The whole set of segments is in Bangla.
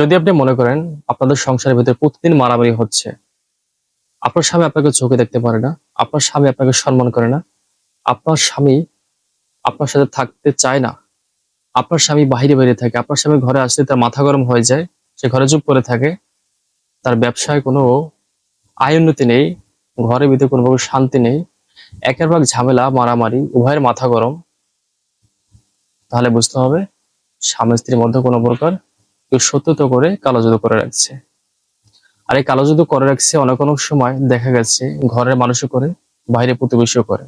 যদি আপনি মনে করেন আপনাদের সংসারের ভিতরে প্রতিদিন মারামারি হচ্ছে, আপনার স্বামী আপনাকে চোখে দেখতে পারে না, আপনার স্বামী আপনাকে সম্মান করে না, আপনার স্বামী আপনার সাথে থাকতে চায় না, আপনার স্বামী বাইরে বাইরে থাকে, আপনার স্বামী ঘরে আসলে তার মাথা গরম হয়ে যায়, সে ঘরে চুপ করে থাকে, তার ব্যবসায় কোনো আয় উন্নতি নেই, ঘরের ভিতরে কোনোভাবে শান্তি নেই, একের ভাগ ঝামেলা, মারামারি, উভয়ের মাথা গরম, তাহলে বুঝতে হবে স্বামী স্ত্রীর মধ্যে কোনো প্রকার কেউ সত্যত করে কালো জাদু করে রাখছে। আর এই কালো জাদু করে রাখছে অনেক অনেক সময় দেখা গেছে, ঘরের মানুষও করে বাইরে প্রতিবেশীও করে।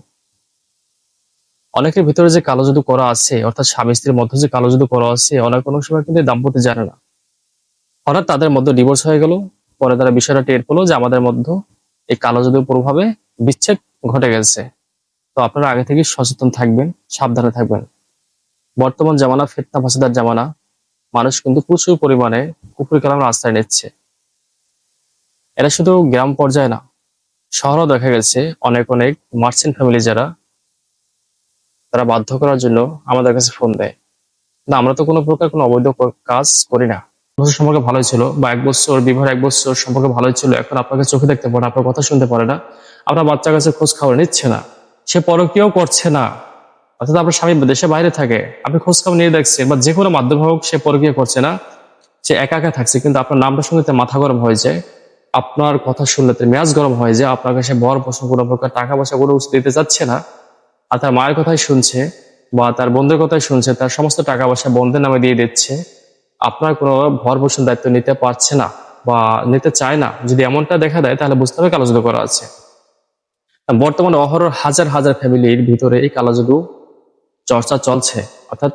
অনেকের ভিতরে যে কালো জাদু করা আছে, অর্থাৎ স্বামী স্ত্রীর মধ্যে যে কালো জাদু করা আছে, অনেক অনেক সময় কিন্তু দাম্পত্য জানে না। হঠাৎ তাদের মধ্যে ডিভোর্স হয়ে গেল, পরে তারা বিষয়টা টের পেল যে আমাদের মধ্যে এই কালো জাদুর প্রভাবে বিচ্ছেদ ঘটে গেছে। তো আপনারা আগে থেকে সচেতন থাকবেন, সাবধানে থাকবেন। বর্তমান জামানা ফেতনা ফাসাদার জামানা মানুষ কিন্তু প্রচুর পরিমাণে কুকুর কালামের আশ্রয় নিচ্ছে। এরা শুধু গ্রাম পর্যায়ে না, শহরও দেখা গেছে অনেক অনেক মার্চেন্ট ফ্যামিলি যারা, তারা বাধ্য করার জন্য আমাদের কাছে ফোন দেয়। না আমরা তো কোনো প্রকার কোনো অবৈধ কাজ করি না। সম্পর্কে ভালোই ছিল, বা এক বছর বিবাহ এক বছর সম্পর্কে ভালোই ছিল, এখন আপনাকে চোখে দেখতে পারে আপনার কথা শুনতে পারে না, আপনার বাচ্চার কাছে খোঁজ খবর নিচ্ছে না, সে পরকীয় করছে না। অর্থাৎ আপনার স্বামী দেশে বাইরে থাকে, আপনি খোঁজ খবর নিয়ে দেখছেন বা যে কোনো মাধ্যম হোক, সে পরকীয় করছে না, সে একা একা থাকছে, কিন্তু আপনার নামটা শুনতে মাথা গরম হয়ে যায়, আপনার কথা শুনলে মেয়াজ গরম হয়ে যায়, আপনার কাছে বর বছর কোনো প্রকার টাকা পয়সা, কোনো দিতে চাচ্ছে না, আর তার মায়ের কথাই শুনছে বা তার বন্ধুর কথাই শুনছে, তার সমস্ত টাকা পয়সা বন্ধের নামে দিয়ে দিচ্ছে, আপনার কোনো ভর পোষণ দায়িত্ব নিতে পারছে না বা নিতে চায় না। যদি এমনটা দেখা দেয়, তাহলে বুঝতে হবে কালো জাদু করা আছে। বর্তমানে অহরহ হাজার হাজার ফ্যামিলির ভিতরে এই কালো জাদু চর্চা চলছে, অর্থাৎ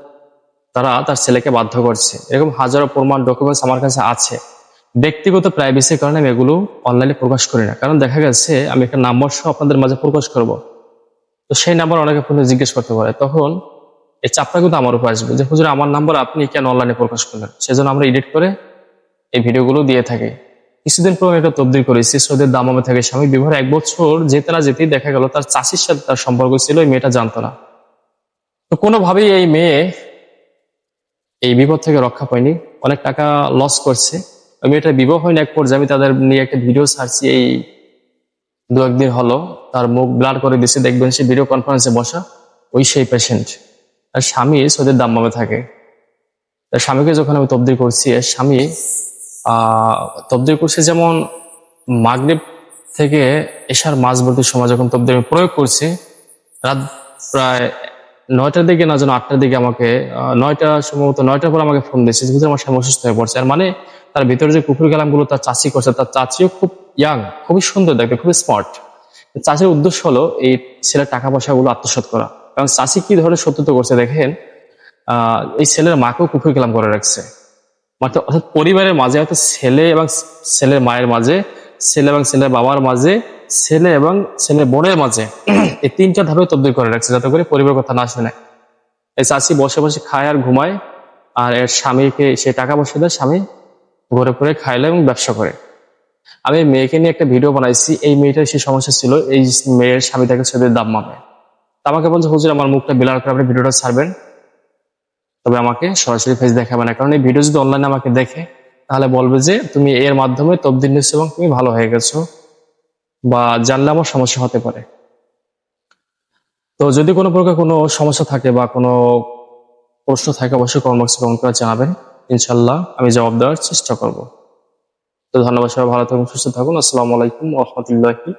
তারা তার ছেলেকে বাধ্য করছে। এরকম হাজারো প্রমাণ ডকুমেন্টস আমার কাছে আছে। ব্যক্তিগত প্রাইভেসির কারণে আমি এগুলো অনলাইনে প্রকাশ করি না। কারণ দেখা গেছে, আমি একটা নাম্বার সহ আপনাদের মাঝে প্রকাশ করব। তো সেই নাম্বার অনেকে ফোনে জিজ্ঞেস করতে পারে। তখন এই চাপটা কিন্তু আমার উপর আসবে যে, হুজুর, আমার নাম্বার আপনি কেন অনলাইনে প্রকাশ করলেন? সেজন্য আমরা এডিট করে এই ভিডিওগুলো দিয়ে থাকি। কিছুদিন পর একটা তবদিল করেছি সৌদের দামামে থাকে স্বামী। বিবাহ এক বছর যেতে না যেতেই দেখা গেল, তার চাষির সাথে তার সম্পর্ক ছিল ওই মেয়েটা জানতো না। তো কোনোভাবেই এই মেয়ে এই বিপদ থেকে রক্ষা পায়নি। অনেক টাকা লস করছে। ওই মেয়েটার বিবাহ হয়নি এক পর্যায়ে। আমি তাদের নিয়ে একটা ভিডিও ছাড়ছি এই দু একদিন হলো। তার মুখ ব্লার করে দিছে। দেখবেন সে ভিডিও কনফারেন্সে বসা। ওই সেই পেশেন্ট তার স্বামী সৌদের দাম্মামে থাকে। তার স্বামীকে যখন আমি তবদির করছি স্বামী তবদির করছে যেমন মাগরিব থেকে এশার মাঝবর্তী সময় যখন তবদির আমি প্রয়োগ করছি, রাত প্রায় নয়টার দিকে না যেন আটটার দিকে আমাকে নয়টা সম্ভবত নয়টার পর আমাকে ফোন দিয়েছে যেহেতু আমার স্বামী অসুস্থ হয়ে পড়ছে। আর মানে তার ভিতরে যে কুকুর কালামগুলো তার চাচি করছে, তার চাচিও খুব ইয়াং খুবই সুন্দর দেখতে, খুবই স্মার্ট চাচির উদ্দেশ্য হলো এই ছেলের টাকা পয়সাগুলো আত্মসাৎ করা। কারণ চাচি কি ধরনের সত্যতা করছে দেখেন এই ছেলের মাকেও কুকুর কালাম করে রাখছে। অর্থাৎ পরিবারের মাঝে হয়তো ছেলে এবং ছেলের মায়ের মাঝে, ছেলে এবং ছেলের বাবার মাঝে ছেলে এবং ছেলে বোনের মাঝে এই তিনটা ধাপে তবদিল করে রাখছে যাতে করে পরিবার কথা না শুনে। এই চাষি বসে বসে খায় আর ঘুমায়, আর এর স্বামীকে সে টাকা পয়সা দেয়, স্বামী ঘুরে পরে খাইলে এবং ব্যবসা করে। আমি মেয়েকে নিয়ে একটা ভিডিও বানাইছি, এই মেয়েটার সে সমস্যা ছিল, এই মেয়ের স্বামী তাকে ছেলের দাম মাপে। আমাকে বলছে, হুজুর, আমার মুখটা বিলার করে আপনি ভিডিওটা ছাড়বেন। তবে আমাকে সরাসরি ফেস দেখাবে না, কারণ এই ভিডিও যদি অনলাইনে আমাকে দেখে, তাহলে বলবে যে, তুমি এর মাধ্যমে তবদিল নিচ্ছ এবং তুমি ভালো হয়ে গেছো। বা জানলে আমার সমস্যা হতে পারে। তো যদি কোনো প্রকার কোনো সমস্যা থাকে বা কোনো প্রশ্ন থাকে, অবশ্যই কর্মক্সে কমেন্ট করে জানাবেন। ইনশাল্লাহ আমি জবাব দেওয়ার চেষ্টা করব। তো ধন্যবাদ সবাই, ভালো থাকুন, সুস্থ থাকুন। আসসালামু আলাইকুম রহমতুল্লাহি